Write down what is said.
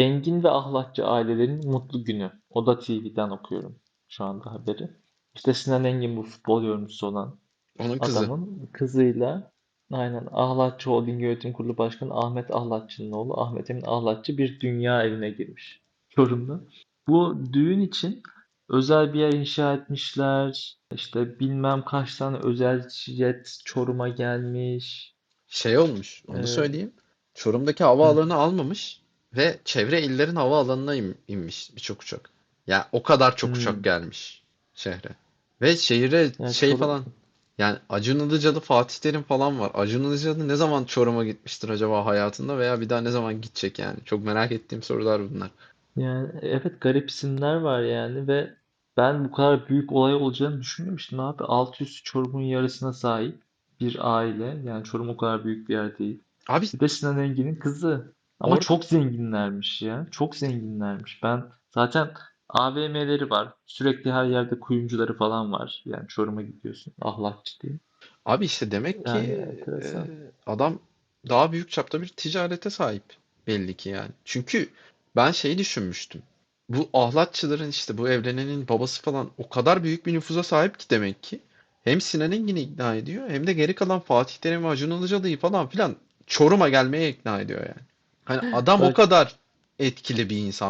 Engin ve Ahlatçı ailelerin mutlu günü. Oda TV'den okuyorum şu anda haberi. İşte Sinan Engin bu futbol yorumcusu olan Onun kızı. adamın kızıyla aynen Ahlatçı Holding Yönetim Kurulu Başkanı Ahmet Ahlatçı'nın oğlu Ahmet Emin Ahlatçı bir dünya evine girmiş Çorum'da. Bu düğün için özel bir yer inşa etmişler. İşte bilmem kaç tane özel jet Çorum'a gelmiş. Şey olmuş, onu Ee, söyleyeyim. Çorum'daki havaalanı almamış ve çevre illerin havaalanına in- inmiş birçok uçak. Ya o kadar çok uçak Hmm. gelmiş şehre. Ve şehire Yani şey Çorum- falan yani Acun Ilıcalı, Fatih Terim falan var. Acun Ilıcalı ne zaman Çorum'a gitmiştir acaba hayatında veya bir daha ne zaman gidecek yani? Çok merak ettiğim sorular bunlar. Yani evet garip isimler var yani ve ben bu kadar büyük olay olacağını düşünmemiştim abi. Alt üst Çorum'un yarısına sahip bir aile. Yani Çorum o kadar büyük bir yer değil. Abi Bir de Sinan Engin'in kızı. Ama Orada- çok zenginlermiş ya. Çok zenginlermiş. Ben zaten AVM'leri var. Sürekli her yerde kuyumcuları falan var. Yani Çorum'a gidiyorsun. Ahlakçı diye. Abi işte demek ki Yani enteresan. e, adam daha büyük çapta bir ticarete sahip belli ki yani. Çünkü ben şeyi düşünmüştüm. Bu ahlatçıların işte bu evlenenin babası falan o kadar büyük bir nüfuza sahip ki demek ki. Hem Sinan Engin'i ikna ediyor hem de geri kalan Fatih Terim ve Acun Ilıcalı'yı falan filan Çorum'a gelmeye ikna ediyor yani. Hani adam o kadar etkili bir insan